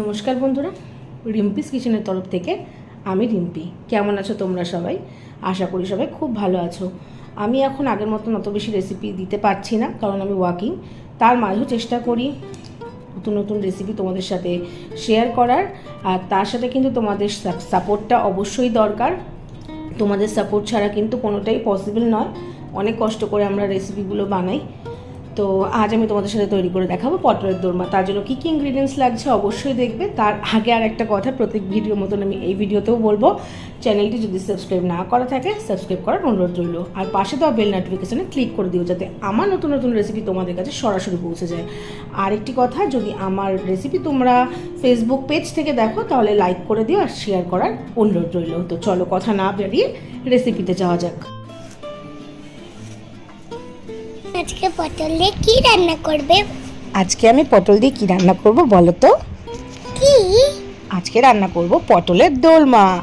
নমস্কার বন্ধুরা, রিম্পিস কিচেনের তরফ থেকে আমি রিম্পি। কেমন আছো তোমরা সবাই? আশা করি সবাই খুব ভালো আছো। আমি এখন আগের মতন অত বেশি রেসিপি দিতে পারছি না, কারণ আমি ওয়াকিং তার মাঝেও চেষ্টা করি নতুন নতুন রেসিপি তোমাদের সাথে শেয়ার করার। আর তার সাথে কিন্তু তোমাদের সাপোর্টটা অবশ্যই দরকার। তোমাদের সাপোর্ট ছাড়া কিন্তু কোনোটাই পসিবল নয়। অনেক কষ্ট করে আমরা রেসিপিগুলো বানাই। তো আজ আমি তোমাদের সাথে তৈরি করে দেখাবো পটলের দোরমা। তার জন্য কী কী ইনগ্রিডিয়েন্টস লাগছে অবশ্যই দেখবে। তার আগে আর একটা কথা, প্রত্যেক ভিডিওর মতন আমি এই ভিডিওতেও বলব। চ্যানেলটি যদি সাবস্ক্রাইব না করা থাকে সাবস্ক্রাইব করার অনুরোধ রইল। আর পাশে দেওয়া বেল নোটিফিকেশানে ক্লিক করে দিও যাতে আমার নতুন নতুন রেসিপি তোমাদের কাছে সরাসরি পৌঁছে যায়। আর একটি কথা, যদি আমার রেসিপি তোমরা ফেসবুক পেজ থেকে দেখো, তাহলে লাইক করে দিও আর শেয়ার করার অনুরোধ রইল। তো চলো কথা না বেরিয়ে রেসিপিতে যাওয়া যাক। আজকে পটল দিয়ে কি রান্না করবে? আজকে আমি পটল দিয়ে কি রান্না করব বলো তো? কি? আজকে রান্না করব পটলের দোলমা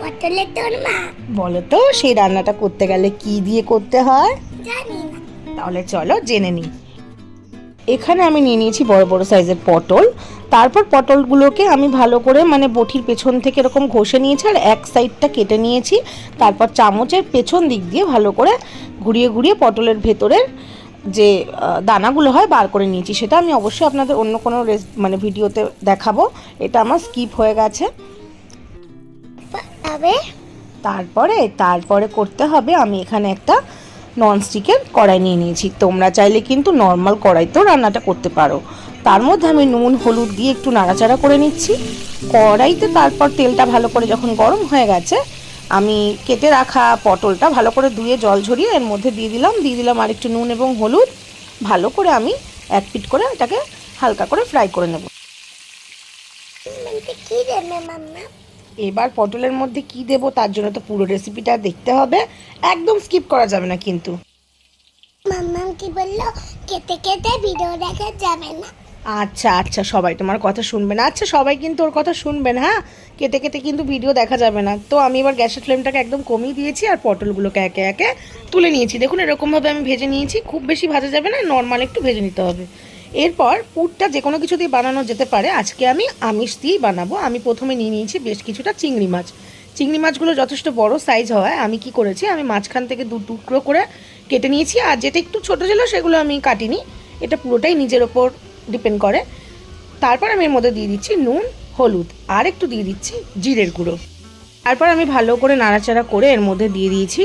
পটলের দোলমা বলো তো সেই রান্নাটা করতে গেলে কি দিয়ে করতে হয়? জানি না। তাহলে চলো জেনে নিই। এখানে আমি নিয়ে নিয়েছি বড় বড় সাইজের পটল। তারপর পটলগুলোকে আমি ভালো করে মানে বটির পেছন থেকে এরকম ঘষে নিয়েছি আর এক সাইডটা কেটে নিয়েছি। তারপর চামচের পেছন দিক দিয়ে ভালো করে ঘুরিয়ে ঘুরিয়ে পটলের ভেতরের যে দানাগুলো হয় বার করে নিয়েছি। সেটা আমি অবশ্যই আপনাদের অন্য কোনো রেস- মানে ভিডিওতে দেখাবো। এটা আমার স্কিপ হয়ে গেছে। তারপরে? তারপরে করতে হবে আমি এখানে একটা ননস্টিকের কড়াই নিয়ে নিয়েছি। তোমরা চাইলে কিন্তু নর্মাল কড়াইতেও রান্নাটা করতে পারো। তার মধ্যে আমি নুন হলুদ দিয়ে একটু নাড়াচাড়া করে নিচ্ছি। কড়াইতে তারপর তেলটা ভালো করে যখন গরম হয়ে গেছে আমি কেটে রাখা পটলটা ভালো করে ধুয়ে জল ঝরিয়ে এর মধ্যে দিয়ে দিলাম। দিয়ে দিলাম আর একটু নুন এবং হলুদ। ভালো করে আমি এক পিট করে এটাকে হালকা করে ফ্রাই করে নেব। এবার পটলের মধ্যে কি দেব তার জন্য তো পুরো রেসিপিটা দেখতে হবে। একদম স্কিপ করা যাবে না কিন্তু। মাম্মাম কি বলল? কেটে কেটে ভিডিও দেখা যাবে না। আচ্ছা আচ্ছা সবাই তোমার কথা শুনবে না। আচ্ছা সবাই কিন্তু ওর কথা শুনবেন হ্যাঁ? কেটে কেটে কিন্তু ভিডিও দেখা যাবে না। তো আমি এবার গ্যাসের ফ্লেমটাকে একদম কমিয়ে দিয়েছি আর পটলগুলোকে একে একে তুলে নিয়েছি। দেখুন, এরকমভাবে আমি ভেজে নিয়েছি। খুব বেশি ভাজা যাবে না নর্মাল একটু ভেজে নিতে হবে। এরপর পুরটা যে কোনো কিছু দিয়ে বানানো যেতে পারে, আজকে আমি আমিষ দিয়েই বানাবো। আমি প্রথমে নিয়ে নিয়েছি বেশ কিছুটা চিংড়ি মাছ। চিংড়ি মাছগুলো যথেষ্ট বড় সাইজ হওয়ায় আমি কি করেছি, আমি মাঝখান থেকে দু টুকরো করে কেটে নিয়েছি। আর যেটা একটু ছোটো ছিল, সেগুলো আমি কাটিনি। এটা পুরোটাই নিজের ওপর ডিপেন্ড করে। তারপর আমি এর মধ্যে দিয়ে দিচ্ছি নুন, হলুদ, আর একটু দিয়ে দিচ্ছি জিরের গুঁড়ো। তারপর আমি ভালো করে নাড়াচাড়া করে এর মধ্যে দিয়ে দিয়েছি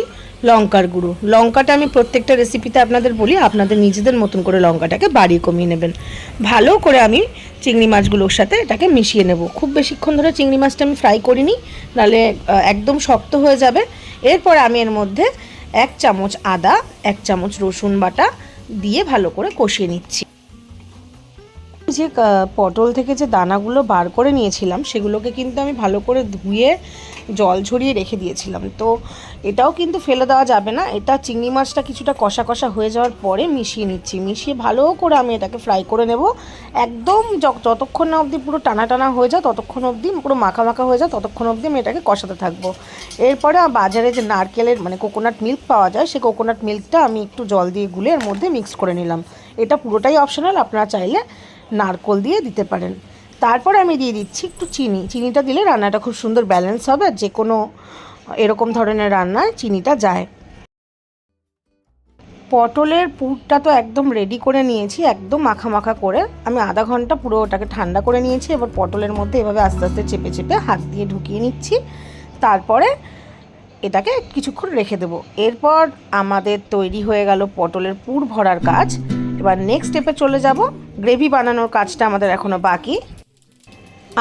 লঙ্কার গুঁড়ো। লঙ্কাটা আমি প্রত্যেকটা রেসিপিতে আপনাদের বলি, আপনাদের নিজেদের মতন করে লঙ্কাটাকে বাড়িয়ে কমিয়ে নেবেন। ভালো করে আমি চিংড়ি মাছগুলোর সাথে এটাকে মিশিয়ে নেব। খুব বেশিক্ষণ ধরে চিংড়ি মাছটা আমি ফ্রাই করিনি, নাহলে একদম শক্ত হয়ে যাবে। এরপর আমি এর মধ্যে এক চামচ আদা, এক চামচ রসুন বাটা দিয়ে ভালো করে কষিয়ে নিচ্ছি। যে পটল থেকে যে দানাগুলো বার করে নিয়েছিলাম, সেগুলোকে কিন্তু আমি ভালো করে ধুয়ে জল ঝরিয়ে রেখে দিয়েছিলাম। তো এটাও কিন্তু ফেলে দেওয়া যাবে না। এটা চিংড়ি মাছটা কিছুটা কষা কষা হয়ে যাওয়ার পরে মিশিয়ে নিচ্ছি। মিশিয়ে ভালো করে আমি এটাকে ফ্রাই করে নেব। একদম যতক্ষণ না অবধি পুরো টানা টানা হয়ে যায়, ততক্ষণ অবধি পুরো মাখা মাখা হয়ে যায়, ততক্ষণ অবধি আমি এটাকে কষাতে থাকব। এরপরে বাজারে যে নারকেলের মানে কোকোনাট মিল্ক পাওয়া যায় সেই কোকোনাট মিল্কটা আমি একটু জল দিয়ে গুলে এর মধ্যে মিক্স করে নিলাম। এটা পুরোটাই অপশনাল আপনারা চাইলে নারকোল দিয়ে দিতে পারেন। তারপরে আমি দিয়ে দিচ্ছি একটু চিনি। চিনিটা দিলে রান্নাটা খুব সুন্দর ব্যালেন্স হবে আর যে কোনো এরকম ধরনের রান্নায় চিনিটা যায়। পটলের পুরটা তো একদম রেডি করে নিয়েছি, একদম মাখা মাখা করে। আমি আধা ঘণ্টা পুরো ওটাকে ঠান্ডা করে নিয়েছি, এবার পটলের মধ্যে এভাবে আস্তে আস্তে চেপে চেপে হাত দিয়ে ঢুকিয়ে নিচ্ছি। তারপরে এটাকে কিছুক্ষণ রেখে দেবো। এরপর আমাদের তৈরি হয়ে গেল পটলের পুর ভরার কাজ। এবার নেক্সট স্টেপে চলে যাব। গ্রেভি বানানোর কাজটা আমাদের এখনও বাকি।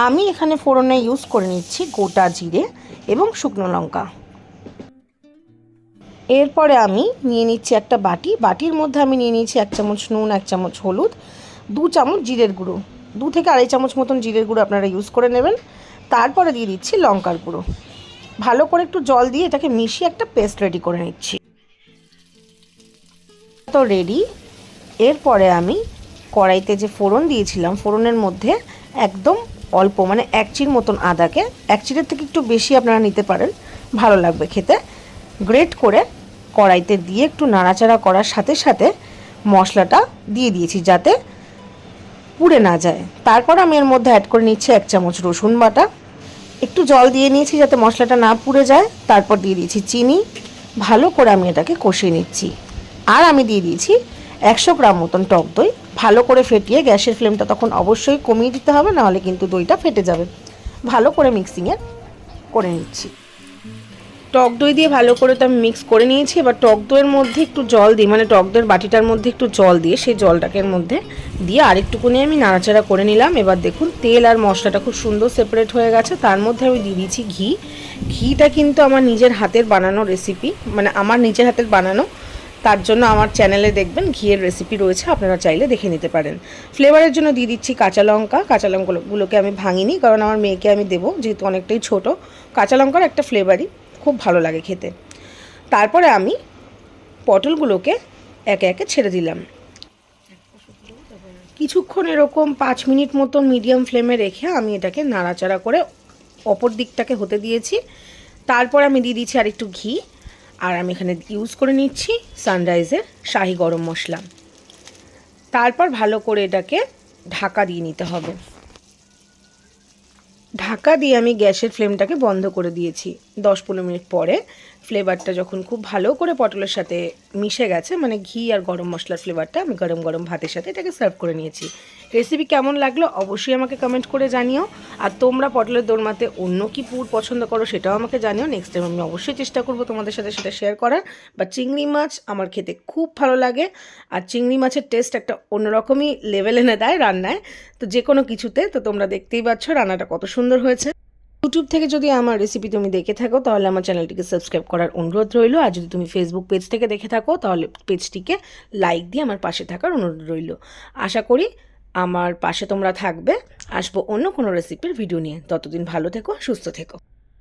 আমি এখানে ফোড়নে ইউজ করে নিচ্ছি গোটা জিরে এবং শুকনো লঙ্কা। এরপরে আমি নিয়ে নিচ্ছি একটা বাটি। বাটির মধ্যে আমি নিয়ে নিচ্ছি এক চামচ নুন, এক চামচ হলুদ, দু চামচ জিরের গুঁড়ো। দু থেকে আড়াই চামচ মতন জিরের গুঁড়ো আপনারা ইউজ করে নেবেন। তারপরে দিয়ে দিচ্ছি লঙ্কার গুঁড়ো। ভালো করে একটু জল দিয়ে এটাকে মিশিয়ে একটা পেস্ট রেডি করে নিচ্ছি। তো রেডি এরপরে আমি কড়াইতে যে ফোড়ন দিয়েছিলাম, ফোড়নের মধ্যে একদম অল্প মানে এক চির মতন আদাকে, এক চিরের থেকে একটু বেশি আপনারা নিতে পারেন, ভালো লাগবে খেতে। গ্রেট করে কড়াইতে দিয়ে একটু নাড়াচাড়া করার সাথে সাথে মশলাটা দিয়ে দিয়েছি যাতে পুড়ে না যায়। তারপর আমি এর মধ্যে অ্যাড করে নিচ্ছি এক চামচ রসুন বাটা। একটু জল দিয়ে নিয়েছি যাতে মশলাটা না পুড়ে যায়। তারপর দিয়ে দিয়েছি চিনি। ভালো করে আমি এটাকে কষিয়ে নিচ্ছি। আর আমি দিয়ে দিয়েছি একশো গ্রাম মতন টক দই। ভালো করে ফেটিয়ে গ্যাসের ফ্লেমটা তখন অবশ্যই কমিয়ে দিতে হবে, নাহলে কিন্তু দইটা ফেটে যাবে। ভালো করে মিক্সিংয়ে করে নিচ্ছি। টক দই দিয়ে ভালো করে তো আমি মিক্স করে নিয়েছি। এবার টক দইয়ের মধ্যে একটু জল দিই মানে টক দইয়ের বাটিটার মধ্যে একটু জল দিয়ে, সেই জলটাকে মধ্যে দিয়ে আরেকটুকুনি আমি নাড়াচাড়া করে নিলাম। এবার দেখুন, তেল আর মশলাটা খুব সুন্দর সেপারেট হয়ে গেছে। তার মধ্যে আমি দিয়ে দিয়েছি ঘি। ঘিটা কিন্তু আমার নিজের হাতের বানানো রেসিপি মানে আমার নিজের হাতের বানানো তার জন্য আমার চ্যানেলে দেখবেন, ঘিয়ের রেসিপি রয়েছে, আপনারা চাইলে দেখে নিতে পারেন। ফ্লেভারের জন্য দিয়ে দিচ্ছি কাঁচা লঙ্কা। কাঁচা লঙ্কাগুলোকে আমি ভাঙিনি, কারণ আমার মেয়েকে আমি দেবো, যেহেতু অনেকটাই ছোট। কাঁচা লঙ্কার একটা ফ্লেভারই খুব ভালো লাগে খেতে। তারপরে আমি পটলগুলোকে একে একে ছেড়ে দিলাম। কিছুক্ষণ এরকম পাঁচ মিনিট মতন মিডিয়াম ফ্লেমে রেখে আমি এটাকে নাড়াচাড়া করে অপর দিকটাকে হতে দিয়েছি। তারপর আমি দিয়ে দিচ্ছি আর একটু ঘি। আর আমি এখানে ইউজ করে নিচ্ছি সানরাইজের শাহি গরম মশলা। তারপর ভালো করে এটাকে ঢাকা দিয়ে নিতে হবে। ঢাকা দিয়ে আমি গ্যাসের ফ্লেমটাকে বন্ধ করে দিয়েছি। দশ পনেরো মিনিট পরে ফ্লেভারটা যখন খুব ভালো করে পটলের সাথে মিশে গেছে মানে ঘি আর গরম মশলার ফ্লেভারটা আমি গরম গরম ভাতের সাথে এটাকে সার্ভ করে নিয়েছি। রেসিপি কেমন লাগল অবশ্যই আমাকে কমেন্ট করে জানিও। আর তোমরা পটলের দোরমাতে অন্য কি পুর পছন্দ করো সেটাও আমাকে জানিও। নেক্সট টাইম আমি অবশ্যই চেষ্টা করব তোমাদের সাথে সেটা শেয়ার করার। বা চিংড়ি মাছ আমার খেতে খুব ভালো লাগে। আর চিংড়ি মাছের টেস্ট একটা অন্যরকমই লেভেল এনে দেয় রান্নায়। তো যে কোনো কিছুতে, তো তোমরা দেখতেই পাচ্ছ রান্নাটা কত সুন্দর হয়েছে। ইউটিউব থেকে যদি আমার রেসিপি তুমি দেখে থাকো, তাহলে আমার চ্যানেলটিকে সাবস্ক্রাইব করার অনুরোধ রইল। আর যদি তুমি ফেসবুক পেজ থেকে দেখে থাকো, তাহলে পেজটিকে লাইক দিয়ে আমার পাশে থাকার অনুরোধ রইল। আশা করি আমার পাশে তোমরা থাকবে। আসব অন্য কোনো রেসিপির ভিডিও নিয়ে। ততদিন ভালো থেকো সুস্থ থেকো।